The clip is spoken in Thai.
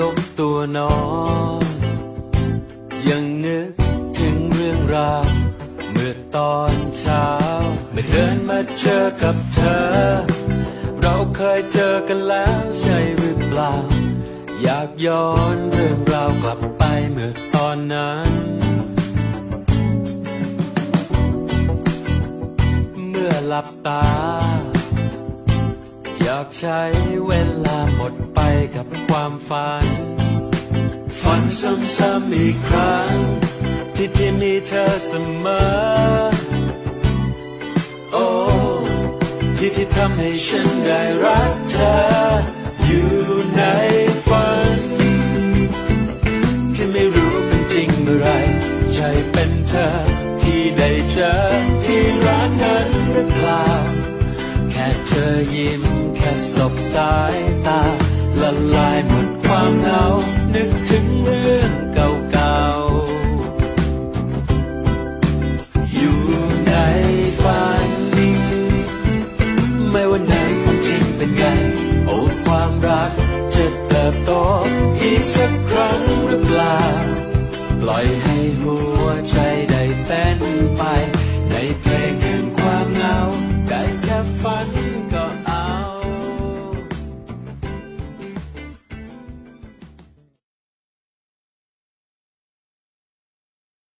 ลบตัวนอน ยังนึกถึงเรื่องราวเมื่อตอนเช้าเมื่อเดินมาเจอกับเธอ เราเคยเจอกันแล้วใช่หรือเปล่า อยากย้อนเรื่องราวกลับไปเมื่อตอนนั้น เมื่อหลับตา อยากใช้เวลาหมดไปกับความฝัน ฝันซ้ำๆอีกครั้ง ที่ที่มีเธอเสมอ โอ้ที่ที่ทำให้ฉันได้รักเธอ อยู่ในฝัน ที่ไม่รู้เป็นจริงเมื่อไรใช่เป็นเธอ ที่ได้เจอที่ร้านนั้นหรือเปล่าแค่เธอยิ้มายตา ละลายหมดความเหงา นึกถึงเรื่องเก่าๆ อยู่ในฝันไม่ว่าไหนความจริงเป็นไง โอ้ความรักจะเติบโตอีกสักครั้งหรือเปล่า ปล่อยให้หัว